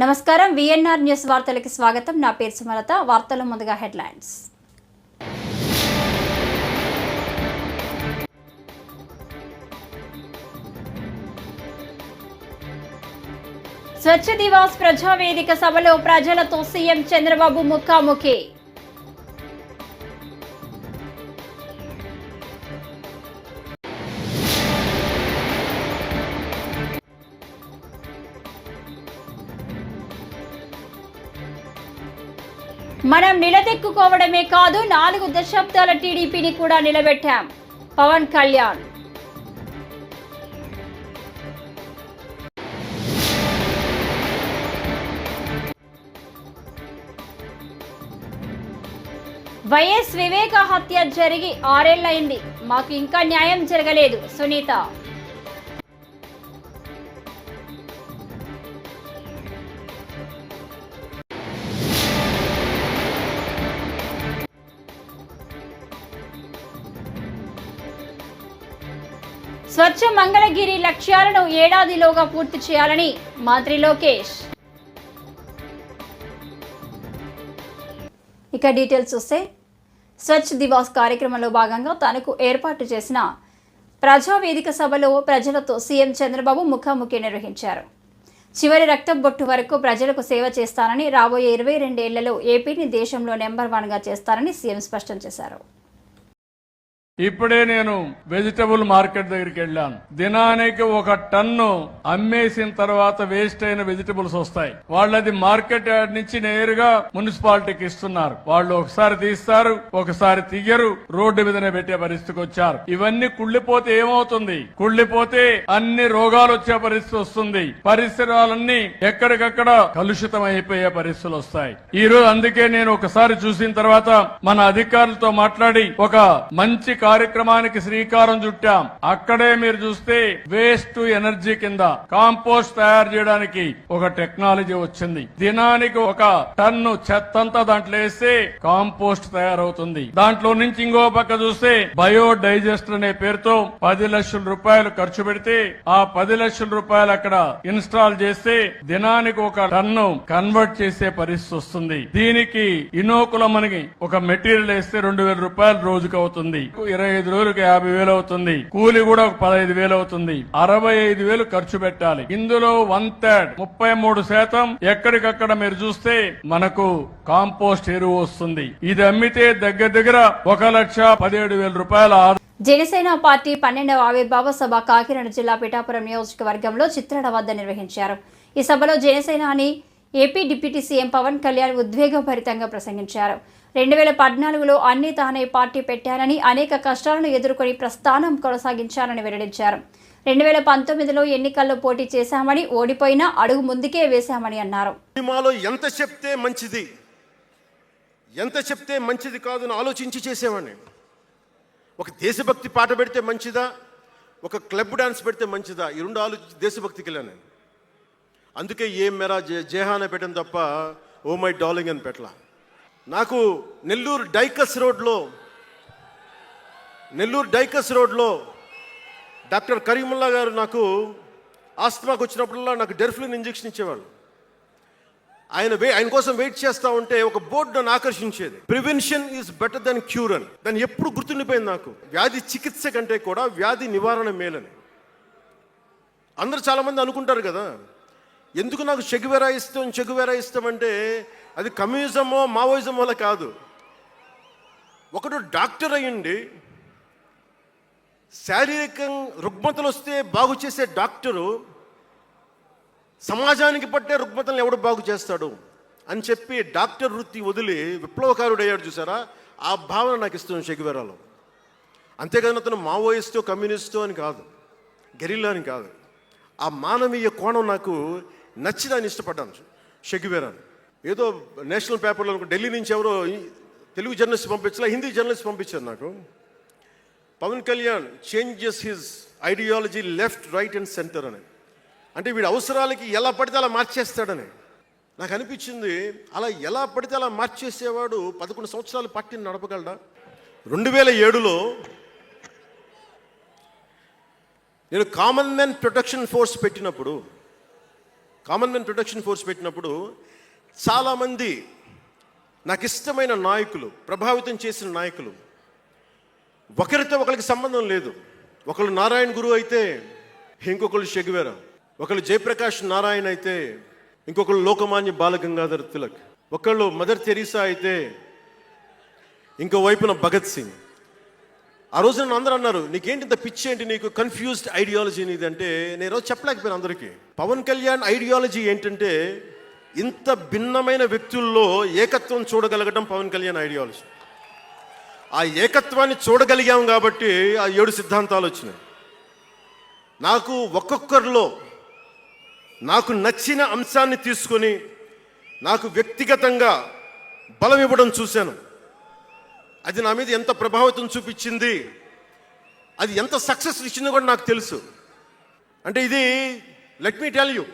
నమస్కారం VNR news వార్తలకు స్వాగతం. నా పేరు సుమలత. వార్తల ముందుగా హెడ్లైన్స్. స్వచ్ఛ దివాస్ ప్రజావేదిక సభలో ప్రజలతో సీఎం చంద్రబాబు ముఖాముఖి. మనం నిలదెక్కుకోవడమే కాదు నాలుగు దశాబ్దాల టీడీపీని కూడా నిలబెట్టాం. పవన్ కళ్యాణ్. వైఎస్ వివేక హత్య జరిగి ఆరేళ్ళయింది మాకు ఇంకా న్యాయం జరగలేదు. సునీత. స్వచ్ఛ మంగళగిరి లక్ష్యాలను ఏడాదిలోగా పూర్తి చేయాలని మంత్రి లోకేష్. ఇక డీటెయిల్స్ వస్తే స్వచ్ఛ దివాస్ కార్యక్రమంలో భాగంగా తనకు ఏర్పాటు చేసిన ప్రజావేదిక సభలో ప్రజలతో సీఎం చంద్రబాబు ముఖాముఖి నిర్వహించారు. చివరి రక్తం బొట్టు వరకు ప్రజలకు సేవ చేస్తానని రాబోయే ఇరవై రెండేళ్ళలో ఏపీని దేశంలో నెంబర్ వన్గా చేస్తారని సీఎం స్పష్టం చేశారు. ఇప్పుడే నేను వెజిటబుల్ మార్కెట్ దగ్గరికి వెళ్ళాను. దినానికి ఒక టన్ను అమ్మేసిన తర్వాత వేస్ట్ అయిన వెజిటబుల్స్ వస్తాయి. వాళ్ళది మార్కెట్ యార్డ్ నుంచి నేరుగా మున్సిపాలిటీకి ఇస్తున్నారు. వాళ్ళు ఒకసారి తీస్తారు ఒకసారి తీయరు రోడ్డు మీదనే పెట్టే పరిస్థితికి వచ్చారు. ఇవన్నీ కుళ్ళిపోతే ఏమవుతుంది? కుళ్ళిపోతే అన్ని రోగాలు వచ్చే పరిస్థితి వస్తుంది. పరిసరాలన్నీ ఎక్కడికక్కడ కలుషితం అయిపోయే పరిస్థితులు వస్తాయి. ఈ రోజు అందుకే నేను ఒకసారి చూసిన తర్వాత మన అధికారులతో మాట్లాడి ఒక మంచి కార్యక్రమానికి శ్రీకారం చుట్టాం. అక్కడే మీరు చూస్తే వేస్ట్ టు ఎనర్జీ కింద కాంపోస్ట్ తయారు చేయడానికి ఒక టెక్నాలజీ వచ్చింది. దినానికి ఒక టన్ను చెత్తంతా దాంట్లో వేస్తే కాంపోస్ట్ తయారవుతుంది. దాంట్లో నుంచి ఇంకో పక్క చూస్తే బయో డైజెస్టర్ అనే పేరుతో పది లక్షల రూపాయలు ఖర్చు పెడితే ఆ పది లక్షల రూపాయలు అక్కడ ఇన్స్టాల్ చేస్తే దినానికి ఒక టన్ను కన్వర్ట్ చేసే పరిస్థితి వస్తుంది. దీనికి ఇనోకులం అని ఒక మెటీరియల్ వేస్తే రెండు వేల రూపాయలు రోజుకు అవుతుంది. ఇరవై ఐదు రోజులకు యాభై వేలు అవుతుంది. కూలి కూడా ఒక పదహైదు వేలు అవుతుంది. అరవై ఐదు వేలు ఖర్చు పెట్టాలి. ఇందులో వన్ థర్డ్ ముప్పై మూడు శాతం ఎక్కడికక్కడ మీరు చూస్తే మనకు కాంపోస్ట్ ఎరువు వస్తుంది. ఇది అమ్మితే దగ్గర దగ్గర ఒక లక్ష పదిహేడు వేల రూపాయల జనసేన పార్టీ పన్నెండవ ఆవిర్భావ సభ కాకినాడ జిల్లా పిఠాపురం నియోజకవర్గంలో చిత్రాడ వద్ద నిర్వహించారు. ఈ సభలో జనసేన అని AP deputy CM Pawan Kalyan ఉద్వేగభరితంగా ప్రసంగించారు. రెండు వేల పద్నాలుగులో అన్ని తానే పార్టీ పెట్టానని అనేక కష్టాలను ఎదుర్కొని ప్రస్థానం కొనసాగించారని వెల్లడించారు. రెండు వేల పంతొమ్మిదిలో ఎన్నికల్లో పోటీ చేశామని ఓడిపోయినా అడుగు ముందుకే వేశామని అన్నారు. సినిమాలో ఎంత చెప్తే మంచిది? ఎంత చెప్తే మంచిది కాదు ఆలోచించి చేసేవాడిని. ఒక దేశభక్తి పాట పెడితే మంచిదా? ఒక క్లబ్ డాన్స్ పెడితే మంచిదా? ఈ రెండు ఆలోచించి దేశభక్తికి వెళ్ళాను నేను. అందుకే ఏం మెరా జే జేహాన పెట్టాను తప్ప ఓ మై డార్లింగ్ అని పెట్టలా. నాకు నెల్లూరు డైకస్ రోడ్లో నెల్లూరు డైకస్ రోడ్లో డాక్టర్ కరీముల్లా గారు నాకు ఆస్తమాకు వచ్చినప్పుడల్లా నాకు డెర్ఫ్లిన్ ఇంజెక్షన్ ఇచ్చేవాళ్ళు. ఆయన వే ఆయన కోసం వెయిట్ చేస్తా ఉంటే ఒక బోర్డు నన్ను ఆకర్షించేది. Prevention is better than cure అని. దాన్ని ఎప్పుడు గుర్తుండిపోయింది నాకు. వ్యాధి చికిత్స కంటే కూడా వ్యాధి నివారణ మేలని. అందరూ చాలామంది అనుకుంటారు కదా ఎందుకు నాకు చెగువెరా ఇష్టం చెగువెరా ఇష్టం అంటే అది కమ్యూనిజమో మావోయిజమోలా కాదు. ఒకడు డాక్టర్ అయ్యండి శారీరకం రుగ్మతలు వస్తే బాగు చేసే డాక్టరు సమాజానికి పట్టే రుగ్మతలను ఎవడు బాగు చేస్తాడు అని చెప్పి డాక్టర్ వృత్తి వదిలి విప్లవకారుడయ్యాడు చూసారా? ఆ భావన నాకు ఇస్తుంది షెగివెరాలో అంతేకాదు అతను మావోయిస్టో కమ్యూనిస్టో అని కాదు. గెరిల్లా అని కాదు. ఆ మానవీయ కోణం నాకు నచ్చి దాన్ని ఇష్టపడ్డాను. షెగ్వేరాను ఏదో నేషనల్ పేపర్లో ఢిల్లీ నుంచి ఎవరో తెలుగు జర్నలిస్ట్ పంపించలే హిందీ జర్నలిస్ట్ పంపించారు నాకు. Pawan Kalyan changes his ideology left right and center అని. అంటే వీడి అవసరాలకి ఎలా పడితే అలా మార్చేస్తాడని. నాకు అనిపించింది అలా ఎలా పడితే అలా మార్చేసేవాడు పదకొండు సంవత్సరాలు పార్టీని నడపగలడా? రెండు వేల ఏడులో నేను కామన్ మెన్ ప్రొటెక్షన్ ఫోర్స్ పెట్టినప్పుడు కామన్ ప్రొటెక్షన్ ఫోర్స్ పెట్టినప్పుడు చాలామంది నాకు ఇష్టమైన నాయకులు ప్రభావితం చేసిన నాయకులు ఒకరితో ఒకరికి సంబంధం లేదు. ఒకళ్ళు నారాయణ గురువు అయితే ఇంకొకళ్ళు షెగువేర ఒకళ్ళు జయప్రకాష్ నారాయణ అయితే ఇంకొకళ్ళు లోకమాన్య బాలగంగాధర్ తిలక్. ఒకళ్ళు మదర్ తెరీసా అయితే ఇంకో వైపున భగత్ సింగ్. ఆ రోజు నన్ను అందరూ అన్నారు నీకేంటి ఇంత పిచ్చి ఏంటి నీకు? కన్ఫ్యూజ్డ్ ఐడియాలజీ నీది. అంటే నేను రోజు చెప్పలేకపోయాను అందరికీ. పవన్ కళ్యాణ్ ఐడియాలజీ ఏంటంటే ఇంత భిన్నమైన వ్యక్తుల్లో ఏకత్వం చూడగలగడం పవన్ కళ్యాణ్ ఐడియాలజీ ఆ ఏకత్వాన్ని చూడగలిగాం కాబట్టి ఆ ఏడు సిద్ధాంతాలు వచ్చినాయి. నాకు ఒక్కొక్కరిలో నాకు నచ్చిన అంశాన్ని తీసుకొని నాకు వ్యక్తిగతంగా బలం ఇవ్వడం చూశాను. అది నా మీద ఎంత ప్రభావితం చూపించింది? అది ఎంత సక్సెస్ ఇచ్చిందో కూడా నాకు తెలుసు. అంటే ఇది లెట్ మీ టెల్ యూ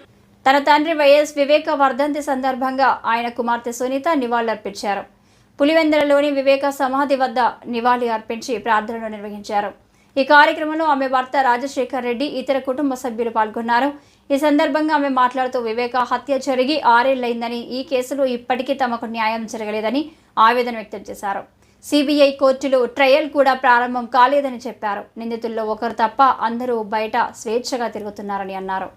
తన తండ్రి వైఎస్ వివేక వర్ధంతి సందర్భంగా ఆయన కుమార్తె సునీత నివాళులర్పించారు. పులివెందులలోని వివేక సమాధి వద్ద నివాళి అర్పించి ప్రార్థనలు నిర్వహించారు. ఈ కార్యక్రమంలో ఆమె భర్త రాజశేఖర్ రెడ్డి ఇతర కుటుంబ సభ్యులు పాల్గొన్నారు. ఈ సందర్భంగా ఆమె మాట్లాడుతూ వివేక హత్య జరిగి ఆరేళ్ళైందని ఈ కేసులో ఇప్పటికీ తమకు న్యాయం జరగలేదని ఆవేదన వ్యక్తం చేశారు. సిబిఐ కోర్టులో ట్రయల్ కూడా ప్రారంభం కాలేదని చెప్పారు. నిందితుల్లో ఒకరు తప్ప అందరూ బయట స్వేచ్ఛగా తిరుగుతున్నారని అన్నారు.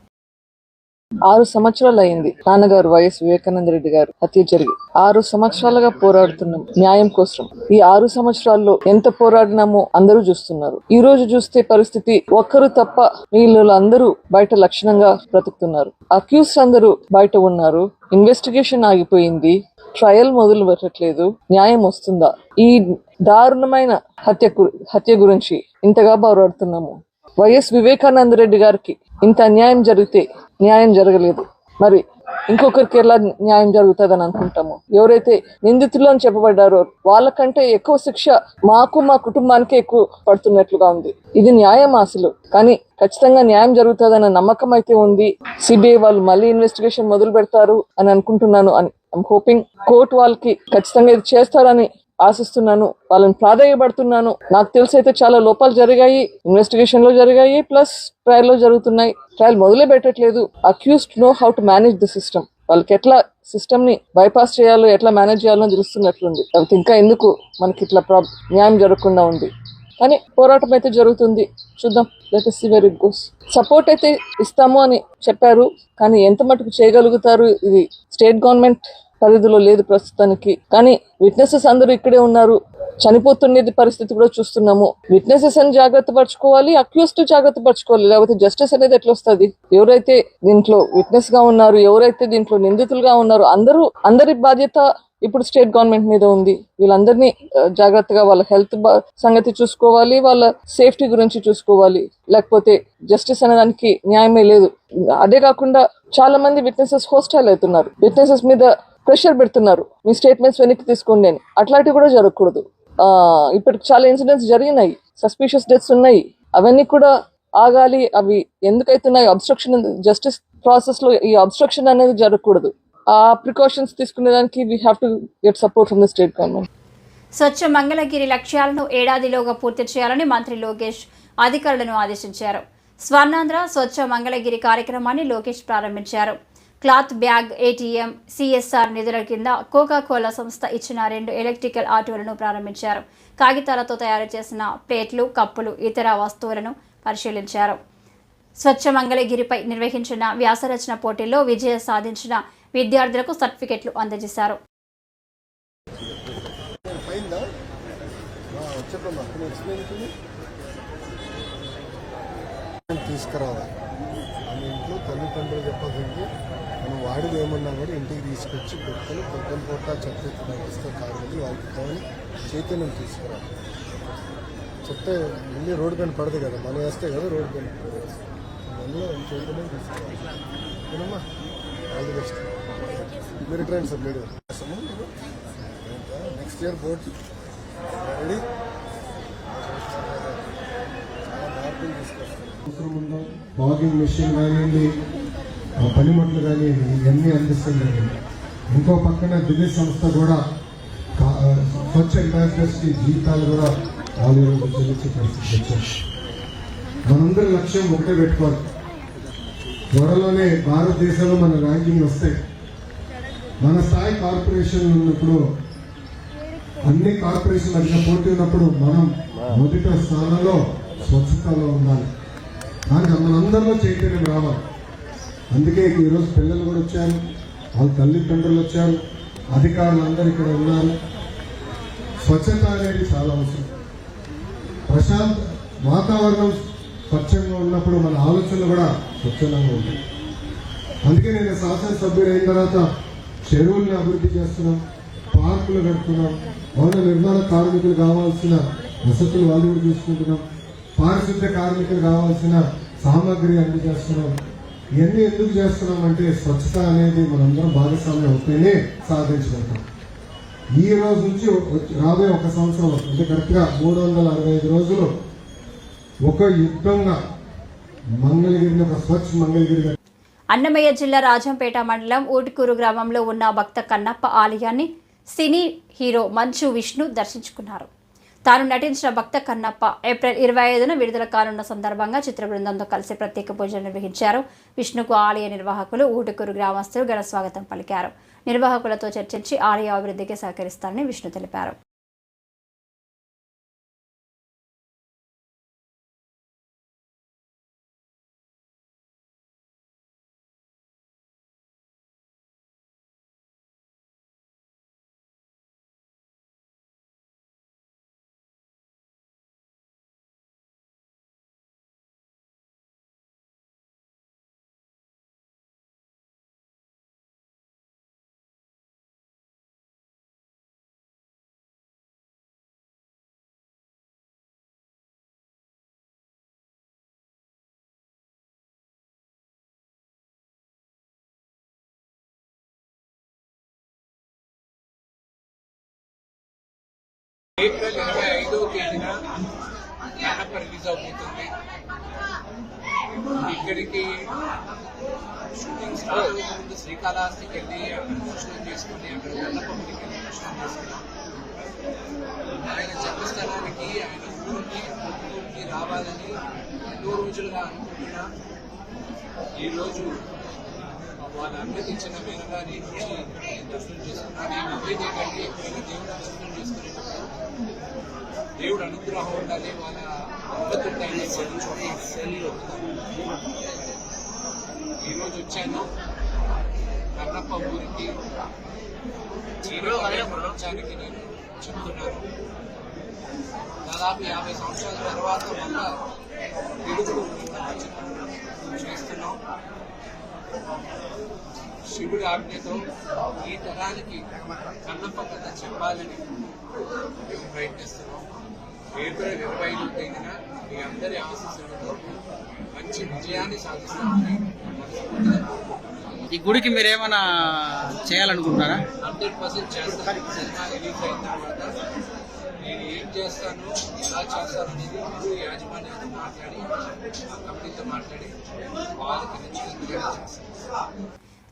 ఆరు సంవత్సరాలు అయింది నాన్నగారు వైఎస్ వివేకానంద రెడ్డి గారు హత్య జరిగి ఆరు సంవత్సరాలుగా పోరాడుతున్నాం న్యాయం కోసం. ఈ ఆరు సంవత్సరాల్లో ఎంత పోరాడినామో అందరూ చూస్తున్నారు. ఈ రోజు చూస్తే పరిస్థితి ఒక్కరు తప్ప వీళ్ళు అందరూ బయట లక్షణంగా బ్రతుకుతున్నారు. అక్యూస్ అందరూ బయట ఉన్నారు. ఇన్వెస్టిగేషన్ ఆగిపోయింది. ట్రయల్ మొదలు పెట్టట్లేదు న్యాయం వస్తుందా? ఈ దారుణమైన హత్య హత్య గురించి ఇంతగా పోరాడుతున్నాము. వైఎస్ వివేకానంద రెడ్డి గారికి ఇంత అన్యాయం జరిగితే న్యాయం జరగలేదు. మరి ఇంకొకరికి ఎలా న్యాయం జరుగుతుందని అనుకుంటాము? ఎవరైతే నిందితులు అని చెప్పబడ్డారో వాళ్ళకంటే ఎక్కువ శిక్ష మాకు మా కుటుంబానికి ఎక్కువ పడుతున్నట్లుగా ఉంది. ఇది న్యాయం అసలు. కానీ ఖచ్చితంగా న్యాయం జరుగుతుందన్న నమ్మకం అయితే ఉంది. సిబిఐ వాళ్ళు మళ్ళీ ఇన్వెస్టిగేషన్ మొదలు పెడతారు అని అనుకుంటున్నాను అని ఐమ్ హోపింగ్ కోర్టు వాళ్ళకి ఖచ్చితంగా ఇది చేస్తారని ఆశిస్తున్నాను. వాళ్ళని ప్రాధాన్యపడుతున్నాను నాకు తెలిసి అయితే చాలా లోపాలు జరిగాయి. ఇన్వెస్టిగేషన్లో జరిగాయి. ప్లస్ ట్రయల్లో జరుగుతున్నాయి. ట్రయల్ మొదలే పెట్టట్లేదు. Accused know how to manage the system వాళ్ళకి ఎట్లా సిస్టమ్ని బైపాస్ చేయాలో ఎట్లా మేనేజ్ చేయాలో తెలుస్తున్నట్లుంది. లేకపోతే ఇంకా ఎందుకు మనకి ఇట్లా ప్రాబ్ న్యాయం జరగకుండా ఉంది? కానీ పోరాటం అయితే జరుగుతుంది. చూద్దాం. Let is very goes support అయితే ఇస్తాము అని చెప్పారు. కానీ ఎంత మటుకు చేయగలుగుతారు? ఇది స్టేట్ గవర్నమెంట్ పరిధిలో లేదు ప్రస్తుతానికి. కానీ విట్నెసెస్ అందరూ ఇక్కడే ఉన్నారు. చనిపోతుండేది పరిస్థితి కూడా చూస్తున్నాము. విట్నెసెస్ అని జాగ్రత్త పరచుకోవాలి అక్యూస్డ్ జాగ్రత్త పరచుకోవాలి. లేకపోతే జస్టిస్ అనేది ఎట్లా వస్తుంది? ఎవరైతే దీంట్లో విట్నెస్గా ఉన్నారు ఎవరైతే దీంట్లో నిందితులుగా ఉన్నారు అందరూ అందరి బాధ్యత ఇప్పుడు స్టేట్ గవర్నమెంట్ మీద ఉంది. వీళ్ళందరినీ జాగ్రత్తగా వాళ్ళ హెల్త్ సంగతి చూసుకోవాలి వాళ్ళ సేఫ్టీ గురించి చూసుకోవాలి. లేకపోతే జస్టిస్ అనేదానికి న్యాయమే లేదు. అదే కాకుండా చాలా మంది విట్నెసెస్ హోస్టైల్ అవుతున్నారు. విట్నెసెస్ మీద ప్రెషర్ పెడుతున్నారు. మీ స్టేట్మెంట్స్ వెనక్కి తీసుకోండి అని. అట్లాంటివి కూడా జరగకూడదు. ఇప్పటికి చాలా ఇన్సిడెంట్స్ జరిగినాయి. సస్పీషియస్ డెత్స్ ఉన్నాయి. అవన్నీ కూడా ఆగాలి. అవి ఎందుకైతున్నాయి? అబ్స్ట్రక్షన్ జస్టిస్ ప్రాసెస్లో ఈ అబ్స్ట్రక్షన్ అనేది జరగకూడదు. Precautions తీసుకునేదానికి we have to get support from the state government Swachh Mangalagiri లక్ష్యాలను ఏడాదిలోగా పూర్తి చేయాలని మంత్రి లోకేష్ అధికారులను ఆదేశించారు. స్వర్ణాంధ్ర స్వచ్ఛ మంగళగిరి కార్యక్రమాన్ని లోకేష్ ప్రారంభించారు. క్లాత్ బ్యాగ్ ఏటీఎం సిఎస్ఆర్ నిధుల కింద కోకా కోలా సంస్థ ఇచ్చిన రెండు ఎలక్ట్రికల్ ఆటోలను ప్రారంభించారు. కాగితాలతో తయారు చేసిన ప్లేట్లు కప్పులు ఇతర వస్తువులను పరిశీలించారు. స్వచ్ఛ మంగళగిరిపై నిర్వహించిన వ్యాసరచన పోటీల్లో విజయం సాధించిన విద్యార్థులకు సర్టిఫికెట్లు అందజేశారు. తీసుకురావాలి. మన ఇంట్లో తల్లిదండ్రులు చెప్పదండి మనం వాడిది ఏమన్నా కూడా ఇంటికి తీసుకొచ్చి కుక్కలు పొద్దున పూట చెత్త ఇస్తే కాదు వాళ్ళకి చైతన్యం తీసుకురావాలి. చెత్త మళ్ళీ రోడ్డు పైన పడదు కదా మనం వేస్తే కదా రోడ్డు పైన పడదు. అందులో చైతన్యం తీసుకురావాలి. ఓకేనమ్మా ఆల్ ది బెస్ట్. మీరు train sir next year board ready చాలా బాగింగ్ మెషిన్ కానివ్వండి పనిముట్లు కానివ్వండి ఇవన్నీ అందిస్తున్నాయి ఇంకో పక్కన దివ్య సంస్థ కూడా స్వచ్ఛ అంబాసిడర్స్కి కూడా వాళ్ళు చెల్లించే పరిస్థితి వచ్చారు మనందరి లక్ష్యం ఒకటే పెట్టుకోవాలి. త్వరలోనే భారతదేశంలో మన ర్యాంకింగ్ వస్తాయి మన స్థాయి కార్పొరేషన్ ఉన్నప్పుడు అన్ని కార్పొరేషన్ మధ్య పోటీ ఉన్నప్పుడు మనం మొదటి స్థానంలో స్వచ్ఛతలో ఉండాలి. దానికి మనందరిలో చైతన్యం రావాలి. అందుకే ఈరోజు పిల్లలు కూడా వచ్చారు వాళ్ళ తల్లిదండ్రులు వచ్చారు అధికారులు అందరూ ఇక్కడ ఉన్నారు. స్వచ్ఛత అనేది చాలా అవసరం. ప్రశాంత వాతావరణం స్వచ్ఛంగా ఉన్నప్పుడు మన ఆలోచనలు కూడా స్వచ్ఛంగా ఉంటాయి. అందుకే నేను శాసనసభ్యుడు అయిన తర్వాత చెరువుల్ని అభివృద్ధి చేస్తున్నాం పార్కులు కడుతున్నాం భవన నిర్మాణ కార్మికులు కావాల్సిన వసతులు వాళ్ళు కూడా చూసుకుంటున్నాం పారిశుద్ధ్య కార్మికులు కావాల్సిన సామాగ్రి అందజేస్తున్నాం ఇవన్నీ ఎందుకు చేస్తున్నాం అంటే స్వచ్ఛత అనేది మనందరం భాగస్వామ్యం అవుతూనే సాధించగలుగుతాం. ఈ రోజు నుంచి రాబోయే ఒక సంవత్సరం అంటే కరెక్ట్గా మూడు వందల అరవై ఐదు రోజులు ఒక యుద్ధంగా మంగళగిరిని ఒక స్వచ్ఛ మంగళగిరిగా అన్నమయ్య జిల్లా రాజంపేట మండలం ఊటికూరు గ్రామంలో ఉన్న భక్త కన్నప్ప ఆలయాన్ని సినీ హీరో మంచు విష్ణు దర్శించుకున్నారు. తాను నటించిన భక్త కన్నప్ప ఏప్రిల్ ఇరవై ఐదున విడుదల కానున్న సందర్భంగా చిత్ర బృందంతో కలిసి ప్రత్యేక పూజలు నిర్వహించారు. విష్ణుకు ఆలయ నిర్వాహకులు ఊటుకూరు గ్రామస్తులు ఘన స్వాగతం పలికారు. నిర్వాహకులతో చర్చించి ఆలయ అభివృద్ధికి సహకరిస్తారని విష్ణు తెలిపారు. ఏప్రిల్ ఇరవై ఐదవ తేదీన కన్నప్ప రిలీజ్ అవుతుంది ఇక్కడికి షూటింగ్ స్టార్ట్ అవ్వక ముందు శ్రీకాళహస్తికి వెళ్ళి అక్కడ దర్శనం చేసుకుని అక్కడ కన్నప్ప గుడికి వెళ్ళి దర్శనం చేసుకున్నాం ఆయన జన్మస్థలానికి ఆయన ఊరికి ఊరికి రావాలని ఎన్నో రోజులుగా అనుకుంటున్నా ఈరోజు వాళ్ళందరికీ చిన్న ఇచ్చిన మేరగా నేను వచ్చి దర్శనం చేసుకున్నాను నేను నమ్మేది ఏంటంటే ఎప్పుడైనా దేవుడు దర్శనం చేసుకునేటప్పుడు దేవుడు అనుగ్రహం ఉండాలి వాళ్ళ భగవద్గీత ఈరోజు వచ్చాను. కన్నప్ప ఊరికి ప్రపంచానికి నేను చెప్తున్నాను దాదాపు యాభై సంవత్సరాల తర్వాత మళ్ళా తెలుగు చేస్తున్నాం. శివుడి ఆజ్ఞతో ఈ తరానికి కన్నప్ప కథ చెప్పాలని మేము ప్రయత్నిస్తున్నాం ఏప్రిల్ ఇరవై ఐదు తేదీన మీ అందరి ఆశీస్సులతో మంచి విజయాన్ని సాధిస్తామని మనస్ఫూర్తిగా. ఈ గుడికి మీరు ఏమైనా చేయాలనుకుంటున్నారా హండ్రెడ్ పర్సెంట్ సినిమా రిలీజ్ అయిన తర్వాత ఏం చేస్తాను ఎలా చేస్తాను అనేది ముందు యాజమాన్యంతో మాట్లాడి ఆ కమిటీతో మాట్లాడి వాళ్ళకి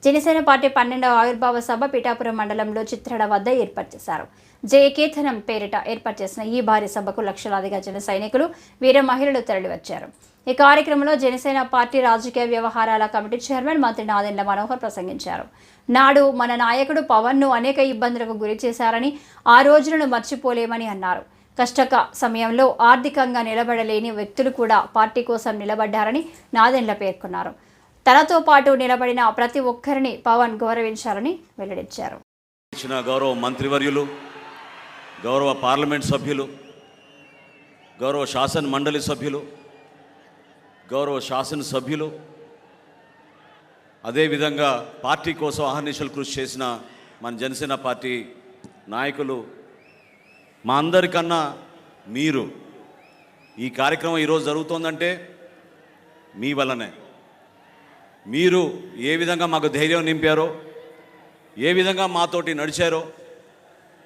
జనసేన పార్టీ పన్నెండవ ఆవిర్భావ సభ పిఠాపురం మండలంలో చిత్రడ వద్ద ఏర్పాటు చేశారు. జయకేతనం పేరిట ఏర్పాటు చేసిన ఈ భారీ సభకు లక్షలాదిగా జన సైనికులు వీర మహిళలు తరలివచ్చారు. ఈ కార్యక్రమంలో జనసేన పార్టీ రాజకీయ వ్యవహారాల కమిటీ చైర్మన్ మంత్రి నాదెండ్ల మనోహర్ ప్రసంగించారు. నాడు మన నాయకుడు పవన్ను అనేక ఇబ్బందులకు గురి చేశారని ఆ రోజులను మర్చిపోలేమని అన్నారు. కష్టక సమయంలో ఆర్థికంగా నిలబడలేని వ్యక్తులు కూడా పార్టీ కోసం నిలబడ్డారని నాదెండ్ల పేర్కొన్నారు. తనతో పాటు నిలబడిన ప్రతి ఒక్కరిని పవన్ గౌరవించాలని వెల్లడించారు. గౌరవ మంత్రివర్యులు గౌరవ పార్లమెంట్ సభ్యులు గౌరవ శాసన మండలి సభ్యులు గౌరవ శాసన సభ్యులు అదేవిధంగా పార్టీ కోసం అహర్నిశలు కృషి చేసిన మన జనసేన పార్టీ నాయకులు మా అందరికన్నా మీరు ఈ కార్యక్రమం ఈరోజు జరుగుతోందంటే మీ వల్లనే. మీరు ఏ విధంగా మాకు ధైర్యం నింపారో ఏ విధంగా మాతోటి నడిచారో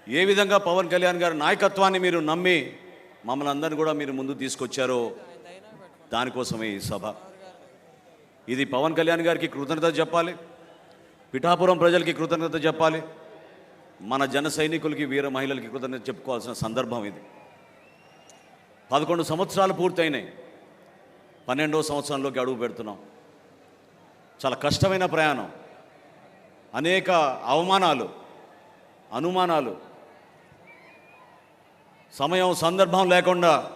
ఏ విధంగా పవన్ కళ్యాణ్ గారి నాయకత్వాన్ని మీరు నమ్మి మమ్మల్ని అందరిని కూడా మీరు ముందు తీసుకొచ్చారో దానికోసమే ఈ సభ. ఇది పవన్ కళ్యాణ్ గారికి కృతజ్ఞత చెప్పాలి. పిఠాపురం ప్రజలకి కృతజ్ఞత చెప్పాలి. మన జన సైనికులకి వీర మహిళలకి కృతజ్ఞత చెప్పుకోవాల్సిన సందర్భం ఇది. పదకొండు సంవత్సరాలు పూర్తయినాయి. పన్నెండో సంవత్సరంలోకి అడుగు పెడుతున్నాం. చాలా కష్టమైన ప్రయాణం. అనేక అవమానాలు అనుమానాలు సమయం సందర్భం లేకుండా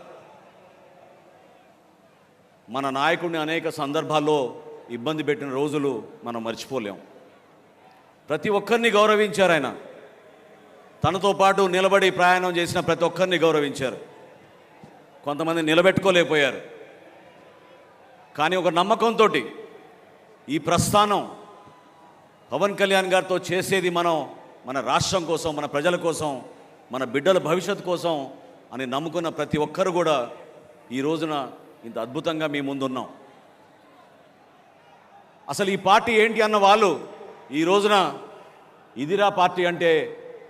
మన నాయకుడిని అనేక సందర్భాల్లో ఇబ్బంది పెట్టిన రోజులు మనం మర్చిపోలేం. ప్రతి ఒక్కరిని గౌరవించారు ఆయన. తనతో పాటు నిలబడి ప్రయాణం చేసిన ప్రతి ఒక్కరిని గౌరవించారు. కొంతమంది నిలబెట్టుకోలేకపోయారు. కానీ ఒక నమ్మకంతో ఈ ప్రస్థానం పవన్ కళ్యాణ్ గారితో చేసేది మనం మన రాష్ట్రం కోసం మన ప్రజల కోసం మన బిడ్డల భవిష్యత్తు కోసం అని నమ్ముకున్న ప్రతి ఒక్కరు కూడా ఈ రోజున ఇంత అద్భుతంగా మీ ముందున్నాం. అసలు ఈ పార్టీ ఏంటి అన్న వాళ్ళు ఈ రోజున ఇదిరా పార్టీ అంటే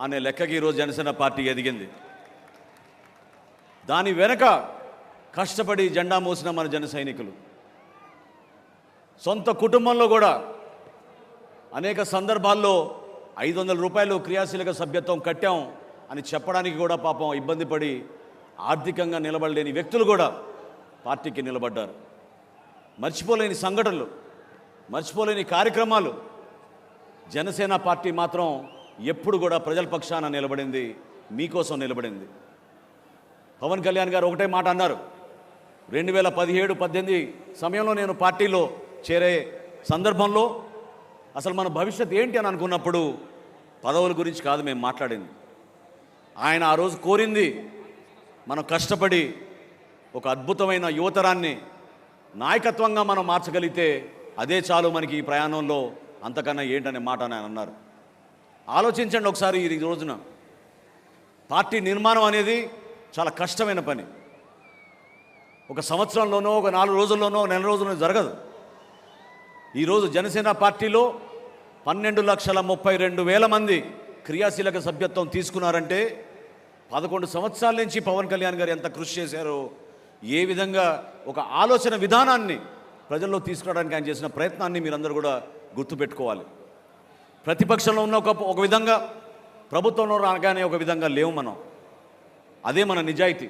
అనే లెక్కకి ఈరోజు జనసేన పార్టీ ఎదిగింది. దాని వెనక కష్టపడి జెండా మోసిన మన జన సైనికులు. సొంత కుటుంబంలో కూడా అనేక సందర్భాల్లో ఐదు వందల రూపాయలు క్రియాశీలక సభ్యత్వం కట్టాం. అని చెప్పడానికి కూడా పాపం ఇబ్బంది పడి ఆర్థికంగా నిలబడలేని వ్యక్తులు కూడా పార్టీకి నిలబడ్డారు. మర్చిపోలేని సంఘటనలు మర్చిపోలేని కార్యక్రమాలు. జనసేన పార్టీ మాత్రం ఎప్పుడు కూడా ప్రజల పక్షాన నిలబడింది మీకోసం నిలబడింది. పవన్ కళ్యాణ్ గారు ఒకటే మాట అన్నారు రెండు వేల పదిహేడు పద్దెనిమిది సమయంలో నేను పార్టీలో చేరే సందర్భంలో అసలు మన భవిష్యత్ ఏంటి అని అనుకున్నప్పుడు పదవుల గురించి కాదు మేము మాట్లాడింది. ఆయన ఆ రోజు కోరింది మనం కష్టపడి ఒక అద్భుతమైన యువతరాన్ని నాయకత్వంగా మనం మార్చగలిగితే అదే చాలు మనకి ఈ ప్రయాణంలో అంతకన్నా ఏంటనే మాట అని ఆయన అన్నారు. ఆలోచించండి ఒకసారి ఈ రోజున. పార్టీ నిర్మాణం అనేది చాలా కష్టమైన పని. ఒక సంవత్సరంలోనో ఒక నాలుగు రోజుల్లోనో నెల రోజుల్లోనో జరగదు. ఈరోజు జనసేన పార్టీలో పన్నెండు లక్షల ముప్పై రెండు వేల మంది క్రియాశీలక సభ్యత్వం తీసుకున్నారంటే పదకొండు సంవత్సరాల నుంచి పవన్ కళ్యాణ్ గారు ఎంత కృషి చేశారో ఏ విధంగా ఒక ఆలోచన విధానాన్ని ప్రజల్లో తీసుకురావడానికి ఆయన చేసిన ప్రయత్నాన్ని మీరందరూ కూడా గుర్తుపెట్టుకోవాలి. ప్రతిపక్షంలో ఉన్న ఒక ఒక విధంగా ప్రభుత్వంలో రాగానే ఒక విధంగా లేవు మనం. అదే మన నిజాయితీ.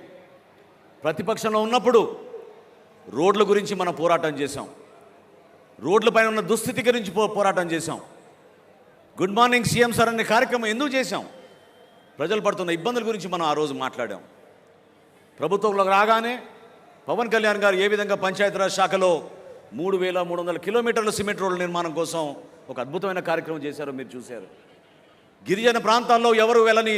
ప్రతిపక్షంలో ఉన్నప్పుడు రోడ్ల గురించి మనం పోరాటం చేశాం. రోడ్లపైన ఉన్న దుస్థితి గురించి పో పోరాటం చేశాం. గుడ్ మార్నింగ్ సీఎం సార్ అనే కార్యక్రమం ఎందుకు చేశాం? ప్రజలు పడుతున్న ఇబ్బందుల గురించి మనం ఆ రోజు మాట్లాడాం. ప్రభుత్వంలోకి రాగానే పవన్ కళ్యాణ్ గారు ఏ విధంగా పంచాయతీరాజ్ శాఖలో మూడు వేల మూడు వందల కిలోమీటర్ల సిమెంట్ రోడ్ల నిర్మాణం కోసం ఒక అద్భుతమైన కార్యక్రమం చేశారో మీరు చూశారు. గిరిజన ప్రాంతాల్లో ఎవరు వెళ్ళని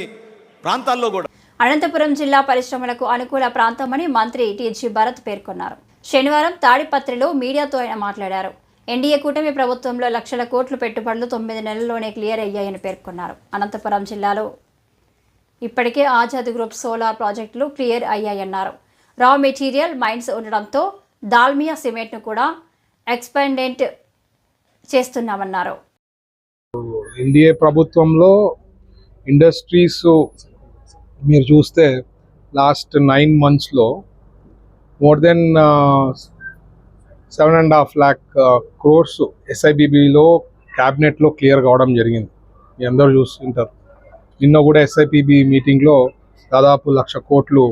ప్రాంతాల్లో కూడా అనంతపురం జిల్లా పరిశ్రమలకు అనుకూల ప్రాంతమని మంత్రి టీజీ భరత్ పేర్కొన్నారు. శనివారం తాడిపత్రిలో మీడియాతో ఆయన మాట్లాడారు. ఎన్డీఏ కూటమి ప్రభుత్వంలో లక్షల కోట్లు పెట్టుబడులు తొమ్మిది నెలల్లోనే క్లియర్ అయ్యాయని పేర్కొన్నారు. అనంతపురం జిల్లాలో ఇప్పటికే ఆజాద్ గ్రూప్ సోలార్ ప్రాజెక్టులు క్లియర్ అయ్యాయన్నారు. రా మెటీరియల్ మైన్స్ ఉండడంతో దాల్మియా సిమెంట్ను కూడా ఎక్స్పెండెంట్ చేస్తున్నామన్నారు. ఎన్డీఏ ప్రభుత్వంలో ఇండస్ట్రీస్ మీరు చూస్తే లాస్ట్ నైన్ మంత్స్లో more than seven and half lakh crores ఎస్ఐబిబిలో క్యాబినెట్లో క్లియర్ కావడం జరిగింది. మీ అందరూ చూస్తుంటారు. నిన్న కూడా ఎస్ఐపిబి మీటింగ్లో దాదాపు లక్ష కోట్లు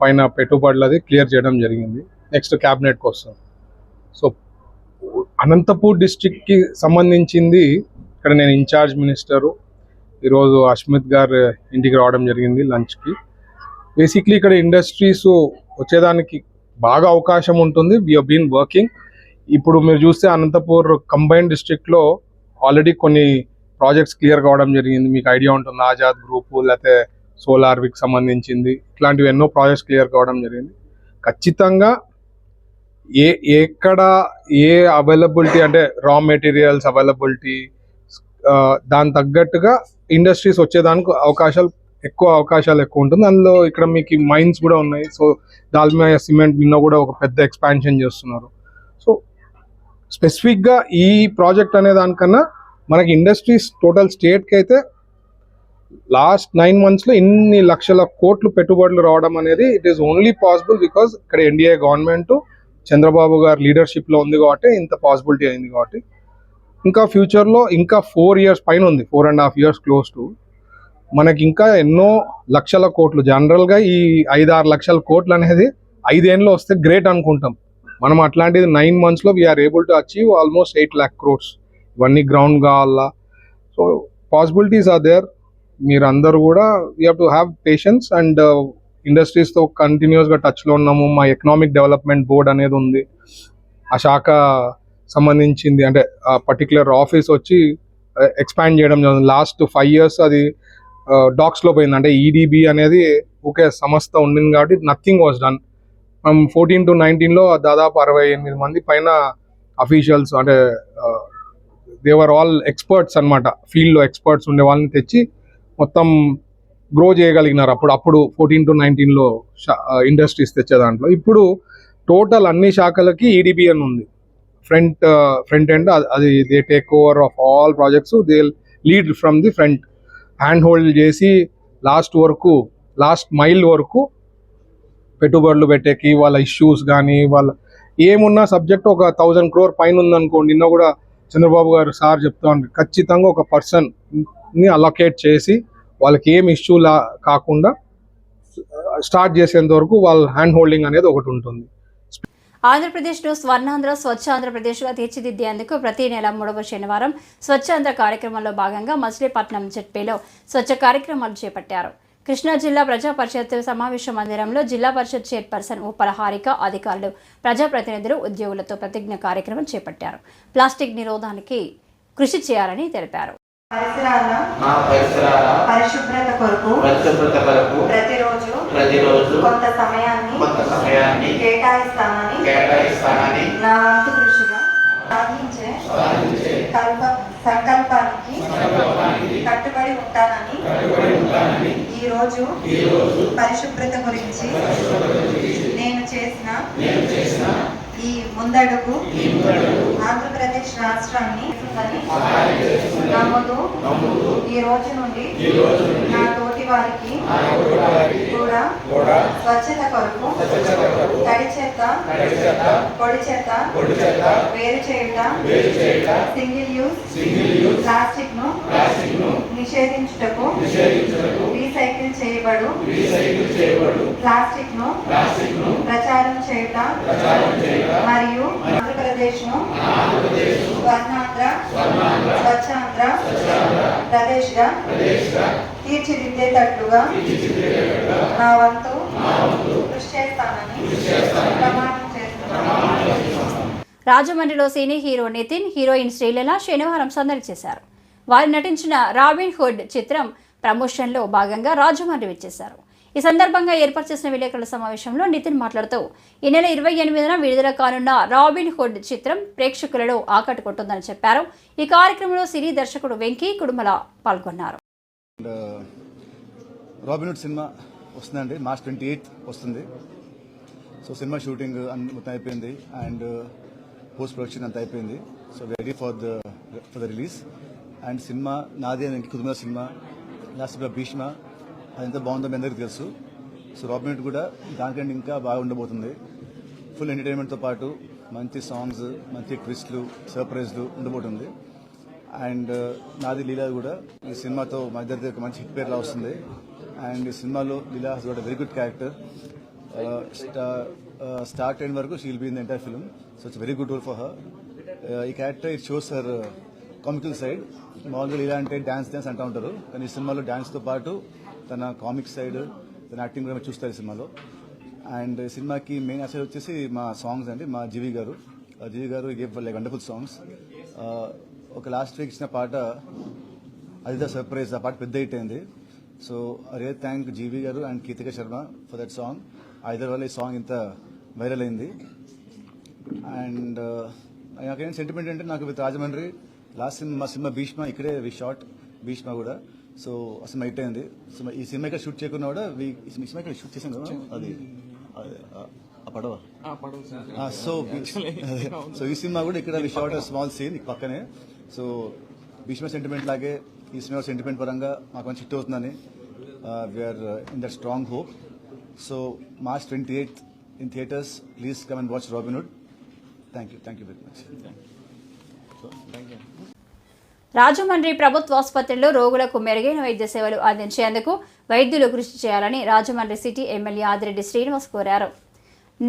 పైన పెట్టుబడులది క్లియర్ చేయడం జరిగింది. నెక్స్ట్ క్యాబినెట్కి వస్తుంది సో అనంతపూర్ డిస్ట్రిక్ట్కి సంబంధించింది ఇక్కడ నేను ఇన్ఛార్జ్ మినిస్టరు. ఈరోజు అష్మిత్ గారు ఇంటికి రావడం జరిగింది లంచ్కి. బేసిక్లీ ఇక్కడ ఇండస్ట్రీస్ వచ్చేదానికి బాగా అవకాశం ఉంటుంది. వి బీన్ వర్కింగ్ ఇప్పుడు మీరు చూస్తే అనంతపూర్ కంబైన్ డిస్ట్రిక్ట్లో ఆల్రెడీ కొన్ని ప్రాజెక్ట్స్ క్లియర్ కావడం జరిగింది. మీకు ఐడియా ఉంటుంది? ఆజాద్ గ్రూపు లేకపోతే సోలార్విక్ సంబంధించింది. ఇట్లాంటివి ఎన్నో ప్రాజెక్ట్స్ క్లియర్ కావడం జరిగింది. ఖచ్చితంగా ఏ ఎక్కడ ఏ అవైలబిలిటీ అంటే రా మెటీరియల్స్ అవైలబిలిటీ దాని తగ్గట్టుగా ఇండస్ట్రీస్ వచ్చేదానికి అవకాశాలు ఎక్కువ అవకాశాలు ఎక్కువ ఉంటుంది. అందులో ఇక్కడ మీకు మైన్స్ కూడా ఉన్నాయి. సో దాల్మియా సిమెంట్ నిన్న కూడా ఒక పెద్ద ఎక్స్పాన్షన్ చేస్తున్నారు. సో స్పెసిఫిక్గా ఈ ప్రాజెక్ట్ అనే దానికన్నా మనకి ఇండస్ట్రీస్ టోటల్ స్టేట్కి అయితే లాస్ట్ నైన్ మంత్స్లో ఇన్ని లక్షల కోట్లు పెట్టుబడులు రావడం అనేది it is only possible because ఇక్కడ ఎన్డీఏ గవర్నమెంట్ చంద్రబాబు గారి లీడర్షిప్లో ఉంది కాబట్టి ఇంత పాసిబిలిటీ అయింది కాబట్టి. ఇంకా ఫ్యూచర్లో ఇంకా ఫోర్ ఇయర్స్ పైన ఉంది. Four and half years close to మనకి ఇంకా ఎన్నో లక్షల కోట్లు జనరల్గా ఈ ఐదు ఆరు లక్షల కోట్లు అనేది ఐదేళ్ళు వస్తే గ్రేట్ అనుకుంటాం. మనం అట్లాంటిది నైన్ మంత్స్లో we're able to achieve almost eight lakh crores ఇవన్నీ గ్రౌండ్ కావాలా సో పాసిబిలిటీస్ ఆర్ దేర్ మీరు అందరూ కూడా we have to have patience and ఇండస్ట్రీస్తో కంటిన్యూస్గా టచ్లో ఉన్నాము. మా ఎకనామిక్ డెవలప్మెంట్ బోర్డ్ అనేది ఉంది. ఆ శాఖ సంబంధించింది అంటే ఆ పర్టికులర్ ఆఫీస్ వచ్చి uh, ఎక్స్పాండ్ చేయడం జరుగుతుంది. లాస్ట్ ఫైవ్ ఇయర్స్ అది డాక్స్లో పోయింది. అంటే ఈడీబీ అనేది ఒకే సంస్థ ఉండింది కాబట్టి నథింగ్ వాజ్ డన్ మనం ఫోర్టీన్ టు నైన్టీన్లో దాదాపు అరవై ఎనిమిది మంది పైన అఫీషియల్స్ అంటే దేవర్ ఆల్ ఎక్స్పర్ట్స్ అనమాట ఫీల్డ్లో ఎక్స్పర్ట్స్ ఉండే వాళ్ళని తెచ్చి మొత్తం గ్రో చేయగలిగినారు అప్పుడు. అప్పుడు ఫోర్టీన్ టు నైన్టీన్లో ఇండస్ట్రీస్ తెచ్చే దాంట్లో ఇప్పుడు టోటల్ అన్ని శాఖలకి ఈడీబీ అని ఉంది. ఫ్రంట్ ఫ్రంట్ ఎండ్ అది they take over of all projects they lead from the front hand hold చేసి లాస్ట్ వరకు లాస్ట్ మైల్ వరకు పెట్టుబడులు పెట్టేకి వాళ్ళ ఇష్యూస్ కానీ వాళ్ళ ఏమున్నా సబ్జెక్ట్ ఒక థౌజండ్ క్రోర్ పైన ఉందనుకోండి నిన్న కూడా చంద్రబాబు గారు సార్ చెప్తా ఖచ్చితంగా ఒక పర్సన్ని అలొకేట్ చేసి వాళ్ళకి ఏం ఇష్యూ లా కాకుండా స్టార్ట్ చేసేంత వరకు వాళ్ళ హ్యాండ్ హోల్డింగ్ అనేది ఒకటి ఉంటుంది. ఆంధ్రప్రదేశ్ను స్వర్ణాంధ్ర స్వచ్ఛ ఆంధ్రప్రదేశ్గా తీర్చిదిద్దేందుకు ప్రతి నెల మూడవ శనివారం స్వచ్ఛాంధ్ర కార్యక్రమంలో భాగంగా మచిలీపట్నం జెడ్పీలో స్వచ్ఛ కార్యక్రమాలు చేపట్టారు. కృష్ణా జిల్లా ప్రజా పరిషత్ సమావేశ మందిరంలో జిల్లా పరిషత్ చైర్పర్సన్ ఉప్పల హారిక అధికారులు ప్రజాప్రతినిధులు ఉద్యోగులతో ప్రతిజ్ఞ కార్యక్రమం చేపట్టారు. ప్లాస్టిక్ నిరోధానికి కృషి చేయాలని తెలిపారు. పరిసరాల మా పరిసరాల పరిశుభ్రత కొరకు పరిశుభ్రత కొరకు ప్రతిరోజు ప్రతిరోజు కొంత సమయాన్ని కొంత సమయాన్ని కేటాయిస్తానని కేటాయిస్తానని నా వంతు కృషిగా సాధించే కల్ప సంకల్పానికి కట్టుబడి ఉంటానని ఈ రోజు పరిశుభ్రత గురించి నేను చేసిన ఈ ముందడుగు ఆంధ్రప్రదేశ్ రాష్ట్రాన్ని నమ్ముతూ ఈ రోజు నుండి నా తోటి వారికి కూడా స్వచ్ఛత కొరకు తడి చెత్త పొడి చెత్త వేరు చేయుట సింగిల్ యూజ్ ప్లాస్టిక్ను నిషేధించుటకు రీసైకిల్ చేయబడు ప్లాస్టిక్ను ప్రచారం చేయుట మరియు ఆంధ్రప్రదేశ్ను స్వర్ణాంధ్ర స్వచ్ఛాంధ్ర ప్రదేశ్గా తీర్చిదిద్దేటట్లుగా నా వంతు కృషి చేస్తానని ప్రమాణం చేస్తున్నాను. రాజమండ్రిలో cine hero Nithin heroine Sreeleela శనివారం సందడి చేశారు. వారు నటించిన రాబిన్ హుడ్ చిత్రం ప్రమోషన్లో భాగంగా రాజమండ్రి వచ్చేశారు. ఈ సందర్భంగా ఏర్పాటు చేసిన విలేకరుల సమావేశంలో నితిన్ మాట్లాడుతూ ఈ నెల ఇరవై ఎనిమిదిన విడుదల కానున్న రాబిన్ హుడ్ చిత్రం ప్రేక్షకులను ఆకట్టుకుంటుందని చెప్పారు. ఈ కార్యక్రమంలో సినీ దర్శకుడు వెంకీ కుడుమల పాల్గొన్నారు. అండ్ రాబిన్హుడ్ సినిమా వస్తుందండి మార్చ్ ట్వంటీ ఎయిత్ వస్తుంది. సో సినిమా షూటింగ్ అన్ని మొత్తం అయిపోయింది. అండ్ పోస్ట్ ప్రొడక్షన్ అంతా అయిపోయింది. So ready for the for the release and cinema నాదే అని కుటుంబ సినిమా లాస్ట్ భీష్మ. అది ఎంత బాగుందో మీ అందరికీ తెలుసు. సో రాబిన్హుడ్ కూడా దానికంటే ఇంకా బాగా ఉండబోతుంది. ఫుల్ ఎంటర్టైన్మెంట్తో పాటు మంచి సాంగ్స్ మంచి ట్విస్ట్లు సర్ప్రైజ్లు ఉండబోతుంది. అండ్ uh, నాది లీలా కూడా. ఈ సినిమాతో మా ఇద్దరిది ఒక మంచి హిట్ పేర్లా వస్తుంది. అండ్ ఈ సినిమాలో Leela has got very good character start అయిన వరకు she'll be in the entire film so it's very good role for her ఈ character it shows her comical side మామూలుగా లీలా అంటే డ్యాన్స్ డ్యాన్స్ అంటూ ఉంటారు. కానీ ఈ సినిమాలో డ్యాన్స్తో పాటు తన కామిక్ సైడ్ తన యాక్టింగ్ కూడా చూస్తారు ఈ సినిమాలో. అండ్ ఈ సినిమాకి మెయిన్ అసలు వచ్చేసి మా సాంగ్స్ అండి. మా జీవి గారు. Uh, GV garu gave like wonderful songs ఒక లాస్ట్ వీక్ ఇచ్చిన పాట అది ద సర్ప్రైజ్. ఆ పాట పెద్ద హిట్ అయింది. సో అరే thank GV garu and Ketika Sharma for that song ఇద్దరు వల్ల ఈ సాంగ్ ఇంత వైరల్ అయింది. అండ్ నాకేం సెంటిమెంట్ అంటే నాకు విత్ రాజమండ్రి లాస్ట్ సినిమా మా సినిమా భీష్మ ఇక్కడే వి షార్ట్ భీష్మ కూడా. సో ఆ సినిమా హిట్ అయింది. సో ఈ సినిమా ఇక్కడ షూట్ చేయకుండా కూడా ఈ సినిమా ఇక్కడ షూట్ చేసాం కదా అది పడవ. సో సో ఈ సినిమా కూడా ఇక్కడ వి షార్ట్ స్మాల్ సీన్ పక్కనే. సో భీష్మ సెంటిమెంట్ లాగే ఈ సినిమా సెంటిమెంట్ పరంగా మాకు మంచి హిట్ అవుతుందని we're in that strong hope so March twenty eighth in theatres please come and watch Robinhood thank you thank you very much Rajahmundry ప్రభుత్వ ఆసుపత్రిలో రోగులకు మెరుగైన వైద్య సేవలు అందించేందుకు వైద్యులు కృషి చేయాలని రాజమండ్రి సిటీ ఎమ్మెల్యే ఆదిరెడ్డి శ్రీనివాస్ కోరారు.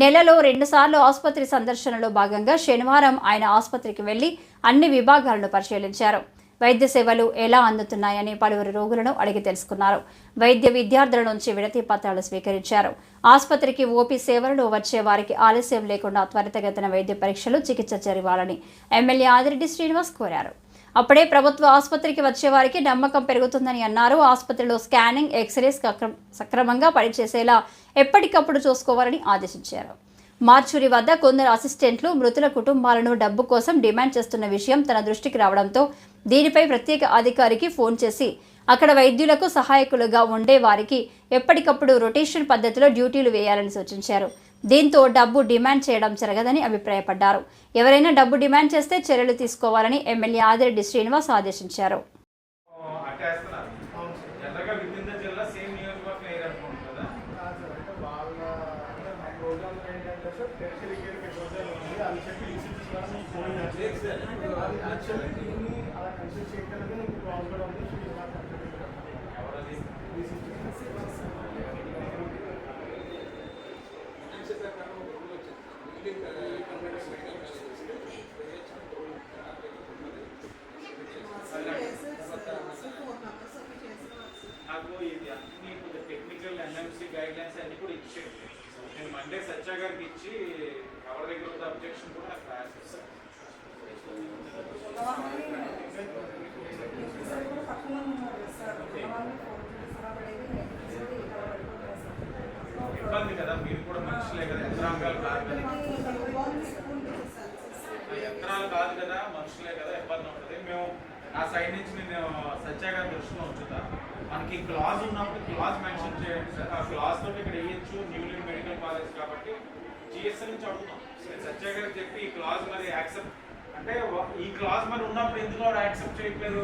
నెలలో రెండుసార్లు ఆసుపత్రి సందర్శనలో భాగంగా శనివారం ఆయన ఆసుపత్రికి వెళ్ళి అన్ని విభాగాలను పరిశీలించారు. వైద్య సేవలు ఎలా అందుతున్నాయని పలువురు రోగులను అడిగి తెలుసుకున్నారు. వైద్య విద్యార్థుల నుంచి విడతి పత్రాలు స్వీకరించారు. ఆసుపత్రికి ఓపీ సేవలను వచ్చే వారికి ఆలస్యం లేకుండా త్వరితగతిన వైద్య పరీక్షలు చికిత్స జరిపాలని ఎమ్మెల్యే ఆదిరెడ్డి శ్రీనివాస్ కోరారు. అప్పుడే ప్రభుత్వ ఆసుపత్రికి వచ్చే వారికి నమ్మకం పెరుగుతుందని అన్నారు. ఆసుపత్రిలో స్కానింగ్ ఎక్స్రేస్ సక్రమంగా పనిచేసేలా ఎప్పటికప్పుడు చూసుకోవాలని ఆదేశించారు. మార్చురి వద్ద కొందరు అసిస్టెంట్లు మృతుల కుటుంబాలను డబ్బు కోసం డిమాండ్ చేస్తున్న విషయం తన దృష్టికి రావడంతో దీనిపై ప్రత్యేక అధికారికి ఫోన్ చేసి అక్కడ వైద్యులకు సహాయకులుగా ఉండే వారికి ఎప్పటికప్పుడు రొటేషన్ పద్ధతిలో డ్యూటీలు వేయాలని సూచించారు. దీంతో డబ్బు డిమాండ్ చేయడం జరగదని అభిప్రాయపడ్డారు. ఎవరైనా డబ్బు డిమాండ్ చేస్తే చర్యలు తీసుకోవాలని ఎమ్మెల్యే ఆదిరెడ్డి శ్రీనివాస్ ఆదేశించారు జనరల్గా విత్ ఇన్ ద జిల్లా సేమ్ నియోజకవర్గం ఏరియా అనుకుంటుంది కదా నాకు ఇది అన్ని కొంచెం టెక్నికల్ ఎన్ఎంసీ గైడ్ లైన్స్ అన్ని కూడా ఇచ్చేయండి నేను మండే సత్యా గారికి ఇచ్చి ఎవరి దగ్గర ఉన్న అబ్జెక్షన్ కూడా నాకు రాసిస్తాను ఇబ్బంది కదా మీరు కూడా మనుషులే కదా యంత్రాంగాలు కాదు కదా యంత్రాలు కాదు కదా మనుషులే కదా ఇబ్బంది ఉంటుంది. మేము నా సైడ్ నుంచి నేను సత్య గారి దృష్టిలో ఉంచుతా. మనకి క్లాజ్ ఉన్నప్పుడు క్లాజ్ మెన్షన్ చేయండి సార్ ఆ క్లాజ్ తోటి ఇక్కడ వేయచ్చు న్యూలీ మెడికల్ కాలేజ్ కాబట్టి జిఎస్ఎల్ నుంచి అడుగుతాం. సత్య గారికి చెప్పి ఈ క్లాజ్ మరి యాక్సెప్ట్ అంటే ఈ క్లాజ్ మరి ఉన్నప్పుడు ఎందుకు వాడు యాక్సెప్ట్ చేయట్లేదు?